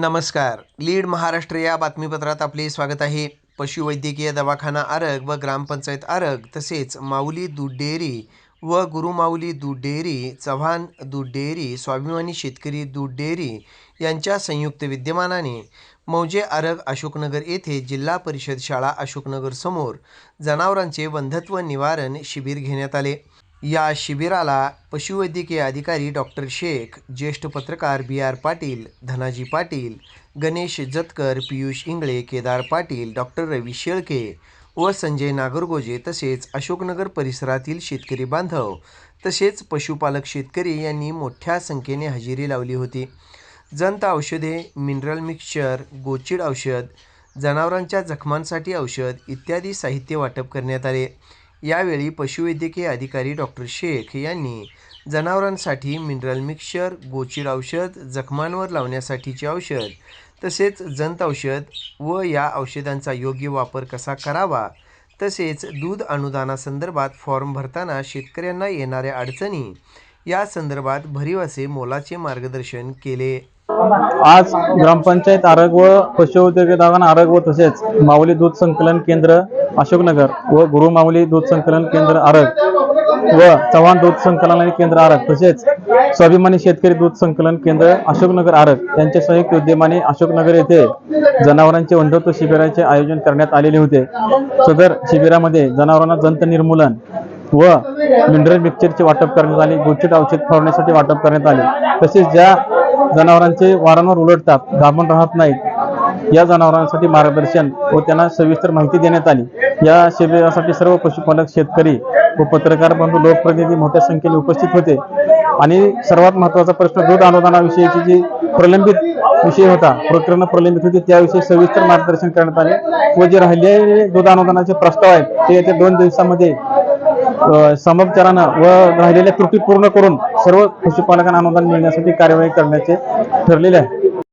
नमस्कार. लीड महाराष्ट्र या बातमीपत्रात आपले स्वागत आहे. पशुवैद्यकीय दवाखाना आरग व ग्रामपंचायत आरग तसेच माऊली दूध डेअरी व गुरुमाऊली दूध डेअरी चव्हाण दूध डेअरी स्वाभिमानी शेतकरी दूध डेअरी यांच्या संयुक्त विद्यमानाने मौजे आरग अशोकनगर येथे जिल्हा परिषद शाळा अशोकनगर समोर जनावरांचे वंधत्व निवारण शिबिर घेण्यात आले. या शिबिराला पशुवैद्यकीय अधिकारी डॉक्टर शेख ज्येष्ठ पत्रकार B R Patil Dhanaji Patil Ganesh Jatkar Piyush Ingale Kedar Patil doctor Ravi Shelke व संजय नागरगोजे तसेच अशोकनगर परिसरातील शेतकरी बांधव तसेच पशुपालक शेतकरी यांनी मोठ्या संख्येने हजेरी लावली होती. जंत औषधे मिनरल मिक्सचर गोचिड औषध जनावरांच्या जखमांसाठी औषध इत्यादी साहित्य वाटप करण्यात आले. यावेळी पशुवैद्यकीय अधिकारी डॉक्टर शेख यांनी जनावरांसाठी मिनरल मिक्सचर गोचिड औषध जखमांवर लावण्यासाठीचे औषध तसेच जंत औषध व या औषधांचा योग्य वापर कसा करावा तसेच दूध अनुदानासंदर्भात फॉर्म भरताना शेतकऱ्यांना येणाऱ्या अडचणी या संदर्भात भरीव असे मोलाचे मार्गदर्शन केले. आज ग्रामपंचायत आरग व पशुद्योग दवाखाना आरग व तसेच माऊली दूध संकलन केंद्र अशोकनगर व गुरु माऊली दूध संकलन केंद्र आरग व चव्हाण दूध संकलन केंद्र आरग तसेच स्वाभिमानी शेतकरी दूध संकलन केंद्र अशोकनगर आरग यांच्या संयुक्त उद्यमाने अशोकनगर येथे जनावरांचे वंधत्व शिबिराचे आयोजन करण्यात आलेले होते. सदर शिबिरामध्ये जनावरांना जंत निर्मूलन व मिनरल मिक्सरचे वाटप करण्यात आले गोचिड औषध फवारण्यासाठी वाटप करण्यात आले. तसेच ज्या जनावरांचे वारंवार उलटतात गाभण राहत नाहीत. या जनावरांसाठी मार्गदर्शन व त्यांना सविस्तर माहिती देण्यात आली. या शिबिरासाठी सर्व पशुपालक शेतकरी व पत्रकार बंधू लोकप्रतिनिधी मोठ्या संख्येने उपस्थित होते. आणि सर्वात महत्त्वाचा प्रश्न दूध अनुदानाविषयीची जी प्रलंबित विषय होता प्रकरण प्रलंबित होती त्याविषयी सविस्तर मार्गदर्शन करण्यात आले. व जे राहिलेले दूध अनुदानाचे प्रस्ताव आहेत ते येत्या दोन दिवसामध्ये समोपचारानं व राहिलेल्या त्रुटी पूर्ण करून सर्व पशुपालकांना अनुदान मिळण्यासाठी कार्यवाही करण्याचे ठरलेले आहे.